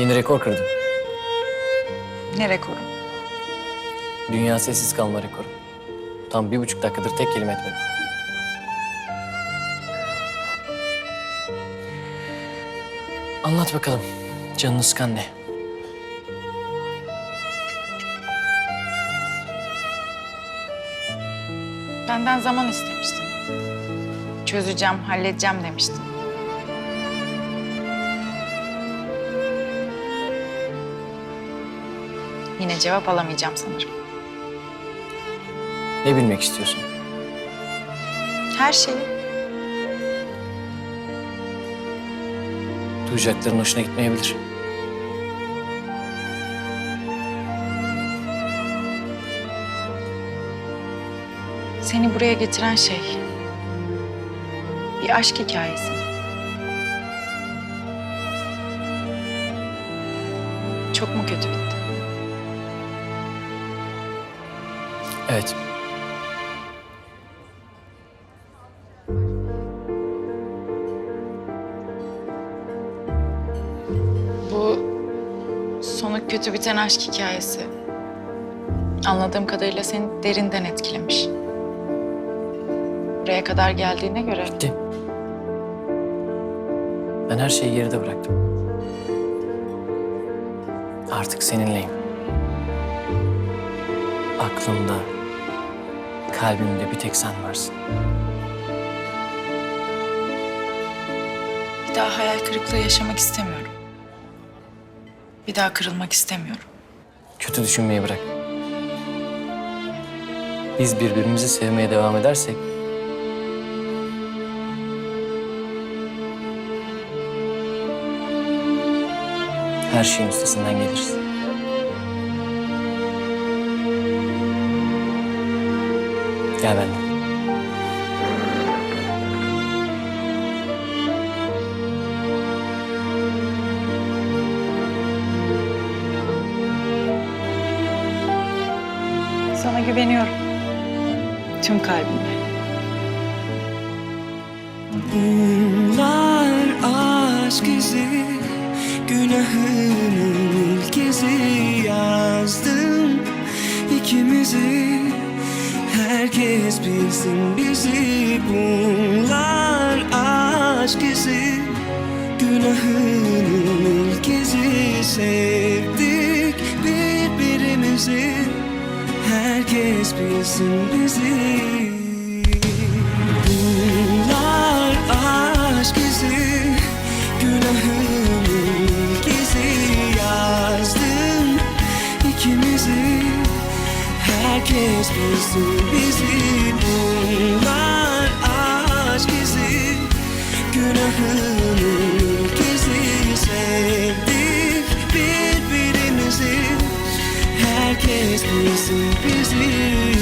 Yeni rekor kırdım. Ne rekoru? Dünya sessiz kalma rekoru. Tam bir buçuk dakikadır tek kelime etmedim. Anlat bakalım. Canını sıkan ne? Benden zaman istemiştin. Çözeceğim, halledeceğim demiştin. Yine cevap alamayacağım sanırım. Ne bilmek istiyorsun? Her şeyi. Duyacakların hoşuna gitmeyebilir. Seni buraya getiren şey bir aşk hikayesi. Çok mu kötü bitti? Evet. Bu sonu kötü biten aşk hikayesi. Anladığım kadarıyla seni derinden etkilemiş. Buraya kadar geldiğine göre Bitti. Ben her şeyi geride bıraktım. Artık seninleyim. Aklımda, kalbimde bir tek sen varsın. bir daha hayal kırıklığı yaşamak istemiyorum. Bir daha kırılmak istemiyorum. Kötü düşünmeyi bırak. Biz birbirimizi sevmeye devam edersek her şeyin üstesinden geliriz. Gel benimle. Sana güveniyorum. Tüm kalbimle. Bunlar aşk izi Günahının ilk izi yazdım ikimizi Herkes bilsin bizi Bunlar aşk izi. Günahının ilk izi Sevdik birbirimizi. Herkes bilsin bizi. Bunlar aşk izi. Günahın ilk izi Yazdım ikimizi Herkes bilsin bizi Bunlar aşk izi. Günahın ilk izi Sevdik birbirimizi. Herkes bilsin bizi